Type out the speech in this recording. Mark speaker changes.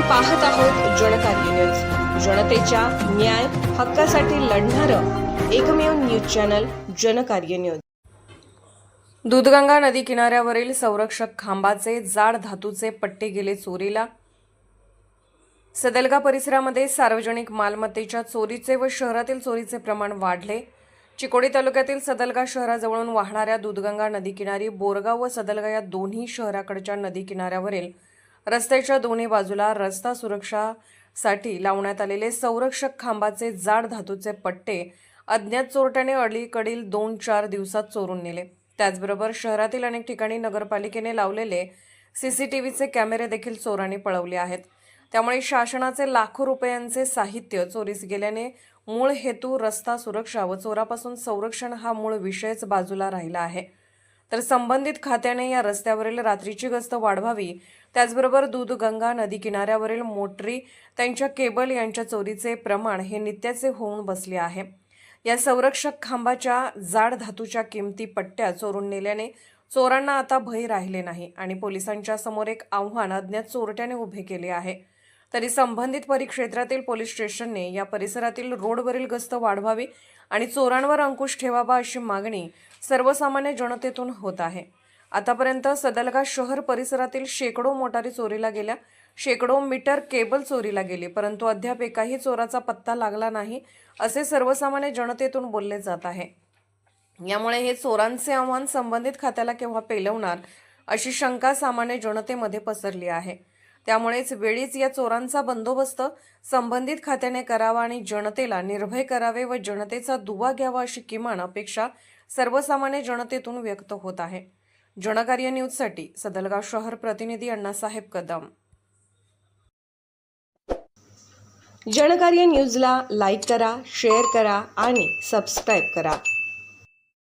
Speaker 1: पाहत आहोत जनकार्य न्यूज जनतेच्या न्याय हक्कासाठी लढणारं एकमेव news channel Janakarya news Dudhganga नदी किनाऱ्यावरील संरक्षक खांबाचे जाड धातूचे पट्टे गेले चोरीला. सदलगा परिसरामध्ये सार्वजनिक मालमत्तेच्या चोरीचे व शहरातील चोरीचे प्रमाण वाढले. चिकोडी तालुक्यातील सदलगा शहराजवळून वाहणाऱ्या दूधगंगा नदी किनारी बोरगाव व सदलगा या दोन्ही शहराकडच्या नदी किनाऱ्यावरील रस्त्याच्या दोन्ही बाजूला रस्ता सुरक्षासाठी लावण्यात आलेले संरक्षक खांबाचे जाड धातूचे पट्टे अज्ञात चोरट्याने अलीकडील दोन चार दिवसात चोरून नेले. त्याचबरोबर शहरातील अनेक ठिकाणी नगरपालिकेने लावलेले सीसीटीव्हीचे कॅमेरे देखील चोरांनी पळवले आहेत. त्यामुळे शासनाचे लाखो रुपयांचे साहित्य चोरीस गेल्याने मूळ हेतू रस्ता सुरक्षा व चोरापासून संरक्षण हा मूळ विषयच बाजूला राहिला आहे. तर संबंधित खात्याने या रस्त्यावरील रात्रीची गस्त वाढवावी. त्याचबरोबर दूधगंगा नदी किनाऱ्यावरील मोटरी त्यांच्या केबल यांच्या चोरीचे प्रमाण हे नित्याचे होऊन बसले आहे. या संरक्षक खांबाच्या जाड धातूच्या किमती पट्ट्या चोरून नेल्याने चोरांना आता भय राहिले नाही आणि पोलिसांच्या समोर एक आव्हान अज्ञात चोरट्याने उभे केले आहे. तरी संबंधित परिक्षेत्रातील पोलीस स्टेशनने या परिसरातील रोडवरील गस्त वाढवावी आणि चोरांवर अंकुश ठेवावा अशी मागणी सर्वसामान्य जनतेतून होत आहे. आतापर्यंत सदलगा शहर परिसरातील शेकडो मोटारी चोरीला गेल्या शेकडो मीटर केबल चोरीला गेली परंतु अद्याप एकाही चोराचा पत्ता लागला नाही असे सर्वसामान्य जनतेतून बोलले जात आहे. यामुळे हे चोरांचे आव्हान संबंधित खात्याला केव्हा पेलवणार अशी शंका सामान्य जनतेमध्ये पसरली आहे. त्यामुळेच वेळीच या चोरांचा बंदोबस्त संबंधित खात्याने करावा आणि जनतेला निर्भय करावे व जनतेचा दुवा घ्यावा अशी किमान अपेक्षा सर्वसामान्य जनतेतून व्यक्त होत आहे. जनकार्य न्यूजसाठी सदलगाव शहर प्रतिनिधी अण्णासाहेब कदम. जनकार्य न्यूजला लाईक करा शेअर करा आणि सबस्क्राईब करा.